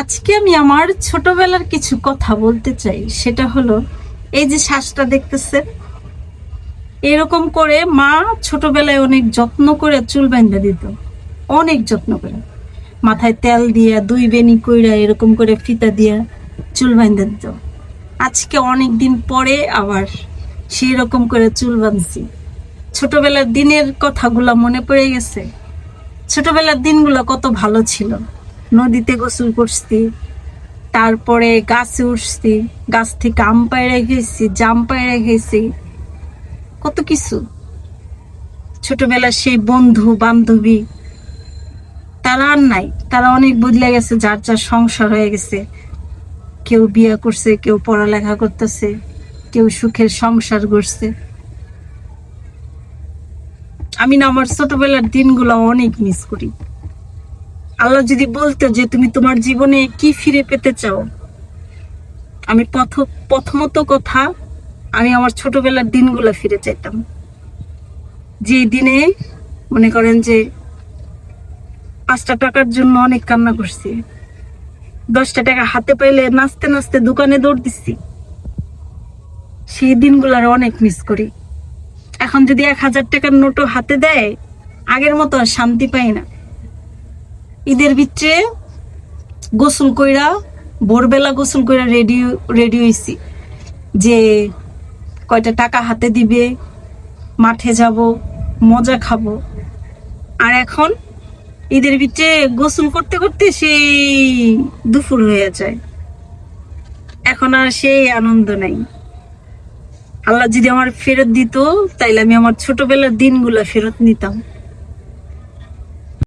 আজকে আমি আমার ছোটবেলার কিছু কথা বলতে চাই। সেটা হলো, এই যে শ্বাসটা দেখতেছেন, এরকম করে মা ছোটবেলায় অনেক যত্ন করে চুল বেঁধে দিত। অনেক যত্ন করে। মাথায় তেল দিয়া, দুই বেনি কইরা এরকম করে ফিতা দিয়া চুল বেঁধে দিত। আজকে অনেক দিন পরে আবার সেই রকম করে চুল বাঁধছি। ছোটবেলার দিনের কথাগুলো মনে পড়ে গেছে। ছোটবেলার দিনগুলো কত ভালো ছিল। নদীতে গোসল করছি, তারপরে গাছে উঠছি, গাছ থেকে আম পায়রা গেছি জাম পায়রা গেছি কত কিছু। ছোটবেলার সেই বন্ধু, বান্ধবী, তারা আর নাই, তারা অনেক বদলে গেছে, যার যার সংসার হয়ে গেছে। কেউ বিয়ে করছে, কেউ পড়ালেখা করতেছে, কেউ সুখের সংসার করছে আমি না, আমার ছোটবেলার দিনগুলো অনেক মিস করি। আল্লাহ যদি বলতো যে তুমি তোমার জীবনে কি ফিরে পেতে চাও? আমি প্রথ প্রথমত কথা, আমি আমার ছোটবেলার দিনগুলো ফিরে চাইতাম। যে দিনে মনে করেন যে পাঁচটা টাকার জন্য অনেক কান্না করছি। দশটা টাকা হাতে পাইলে নাচতে নাচতে দোকানে দৌড় দিচ্ছি। সেই দিনগুলার অনেক মিস করি। এখন যদি এক হাজার টাকার নোটও হাতে দেয়, আগের মতো আর শান্তি পাই না। ঈদের ভিতরে গোসল কইরা, ভোরবেলা গোসল কইরা রেডি রেডি হয়েছি যে কয়টা টাকা হাতে দিবে, মাঠে যাব, মজা খাব। আর এখন ঈদের ভিতরে গোসল করতে করতে সেই দুপুর হয়ে যায়। এখন আর সেই আনন্দ নাই। আল্লাহ যদি আমার ফেরত দিত, তাইলে আমি আমার ছোটবেলার দিনগুলো ফেরত নিতাম।